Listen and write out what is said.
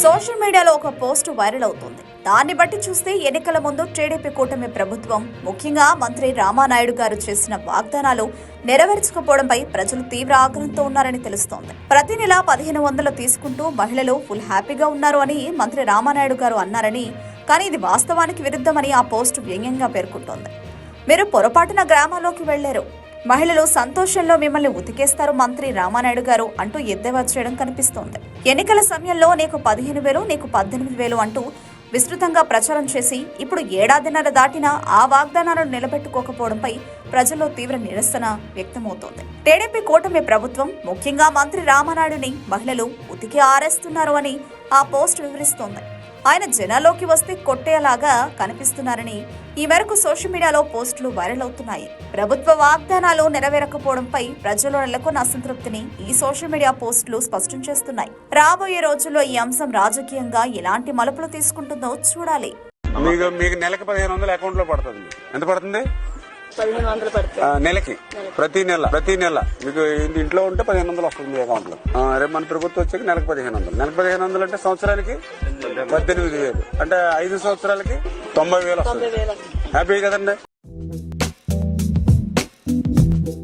Social మీడియాలో ఒక post viral అవుతుంది. దాన్ని బట్టి చూస్తే ఎన్నికల ముందు టీడీపీ కూటమి ప్రభుత్వం ముఖ్యంగా మంత్రి రామానాయుడు గారు చేసిన వాగ్దానాలు నెరవేర్చకపోవడంపై ప్రజలు తీవ్ర ఆగ్రహంతో ఉన్నారని తెలుస్తోంది. ప్రతి నెల పదిహేను వందలు తీసుకుంటూ మహిళలు ఫుల్ హ్యాపీగా ఉన్నారు అని మంత్రి రామానాయుడు గారు అన్నారని కానీ ఇది వాస్తవానికి విరుద్ధమని ఆ పోస్ట్ వ్యంగ్యంగా పేర్కొంటోంది. మీరు పొరపాటున గ్రామాల్లోకి వెళ్ళారు మహిళలు సంతోషంలో మిమ్మల్ని ఉతికేస్తారు మంత్రి రామానాయుడు గారు అంటూ ఎద్దేవా చేయడం కనిపిస్తోంది. ఎన్నికల సమయంలో నీకు పదిహేను వేలు నీకు పద్దెనిమిది వేలు అంటూ విస్తృతంగా ప్రచారం చేసి ఇప్పుడు ఏడాదిన్నర దాటినా ఆ వాగ్దానాలను నిలబెట్టుకోకపోవడంపై ప్రజల్లో తీవ్ర నిరసన వ్యక్తమవుతోంది. టీడీపీ కూటమి ప్రభుత్వం ముఖ్యంగా మంత్రి రామనాయుడిని మహిళలు ఉతికి ఆరేస్తున్నారు అని ఆ పోస్ట్ వివరిస్తోంది. ఆయన జనాల్లోకి వస్తే కొట్టేలాగా కనిపిస్తున్నారని ఈ మేరకు సోషల్ మీడియాలో పోస్టులు వైరల్ అవుతున్నాయి. ప్రభుత్వ వాగ్దానాలు నెరవేరకపోవడంపై ప్రజలు నెలకొన్న అసంతృప్తిని ఈ సోషల్ మీడియా పోస్టులు స్పష్టం చేస్తున్నాయి. రాబోయే రోజుల్లో ఈ అంశం రాజకీయంగా ఎలాంటి మలుపులు తీసుకుంటుందో చూడాలి. మీకు మీకు పదిహేను వందలు అకౌంట్లో పడుతుంది. ఎంత పడుతుంది? పదిహేను వందలు పడుతుంది. ఆ, నెలకి? ప్రతి నెల ప్రతి నెల. మీకు ఇంటి- ఇంట్లో ఉంటే పదిహేను వందలు వస్తుంది మీ అకౌంట్లో రేపు మన ప్రభుత్వం వచ్చాక నెలకు పదిహేను వందలు. నెలకు పదిహేను వందలు అంటే సంవత్సరానికి పద్దెనిమిది వేలు. అంటే ఐదు సంవత్సరాలకి తొంభై వేలు వస్తుంది. వేలు. హ్యాపీ కదండి?